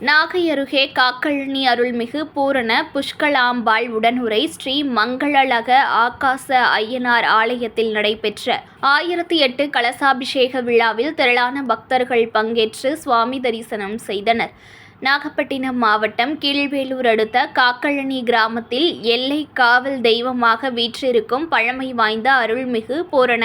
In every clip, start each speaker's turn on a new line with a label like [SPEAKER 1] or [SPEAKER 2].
[SPEAKER 1] நாகை அருகே காக்கழனி அருள்மிகு பூரண புஷ்கலாம்பாள் உடனுரை ஸ்ரீ மங்களழக ஆகாச ஐயனார் ஆலயத்தில் நடைபெற்ற ஆயிரத்தி எட்டு கலசாபிஷேக விழாவில் திரளான பக்தர்கள் பங்கேற்று சுவாமி தரிசனம் செய்தனர். நாகப்பட்டினம் மாவட்டம் கீழ்வேலூர் அடுத்த காக்கழனி கிராமத்தில் எல்லை காவல் தெய்வமாக வீற்றிருக்கும் பழமை வாய்ந்த அருள்மிகு பூரண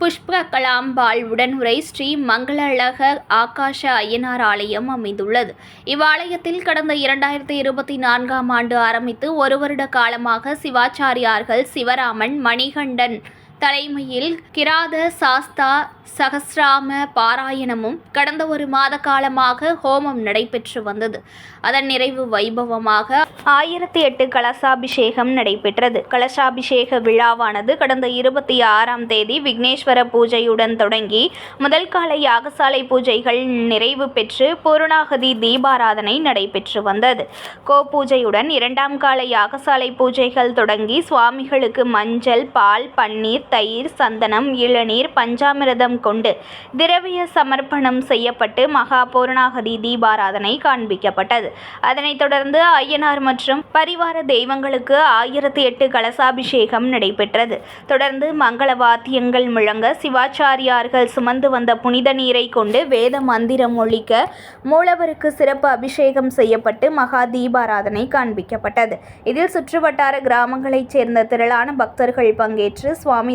[SPEAKER 1] புஷ்ப கலாம்பாள் உடனுரை ஸ்ரீ மங்களழக ஆகாஷ ஐயனார் ஆலயம் அமைந்துள்ளது. இவ்வாலயத்தில் கடந்த இரண்டாயிரத்தி இருபத்தி நான்காம் ஆண்டு ஆரம்பித்து ஒரு வருட காலமாக சிவாச்சாரியார்கள் சிவராமன் மணிகண்டன் தலைமையில் கிராத சாஸ்தா சகசிராம பாராயணமும் கடந்த ஒரு மாத காலமாக ஹோமம் நடைபெற்று வந்தது. அதன் நிறைவு வைபவமாக ஆயிரத்தி எட்டு கலசாபிஷேகம் நடைபெற்றது. கலசாபிஷேக விழாவானது கடந்த இருபத்தி ஆறாம் தேதி விக்னேஸ்வர பூஜையுடன் தொடங்கி முதல் கால யாகசாலை பூஜைகள் நிறைவு பெற்று பூர்ணாகதி தீபாராதனை நடைபெற்று வந்தது. கோ பூஜையுடன் இரண்டாம் கால யாகசாலை பூஜைகள் தொடங்கி சுவாமிகளுக்கு மஞ்சள் பால் பன்னீர் தயிர் சந்தனம் இளநீர் பஞ்சாமிரதம் கொண்டு திரவிய சமர்ப்பணம் செய்யப்பட்டு மகா பூர்ணாகதி தீபாராதனை காண்பிக்கப்பட்டது. அதனைத் தொடர்ந்து ஐயனார் மற்றும் பரிவார தெய்வங்களுக்கு ஆயிரத்தி எட்டு கலசாபிஷேகம் நடைபெற்றது. தொடர்ந்து மங்கள வாத்தியங்கள் முழங்க சிவாச்சாரியார்கள் சுமந்து வந்த புனித நீரை கொண்டு வேத மந்திரம் ஒழிக்க மூலவருக்கு சிறப்பு அபிஷேகம் செய்யப்பட்டு மகா தீபாராதனை காண்பிக்கப்பட்டது. இதில் சுற்றுவட்டார கிராமங்களைச் சேர்ந்த திரளான பக்தர்கள் பங்கேற்று சுவாமி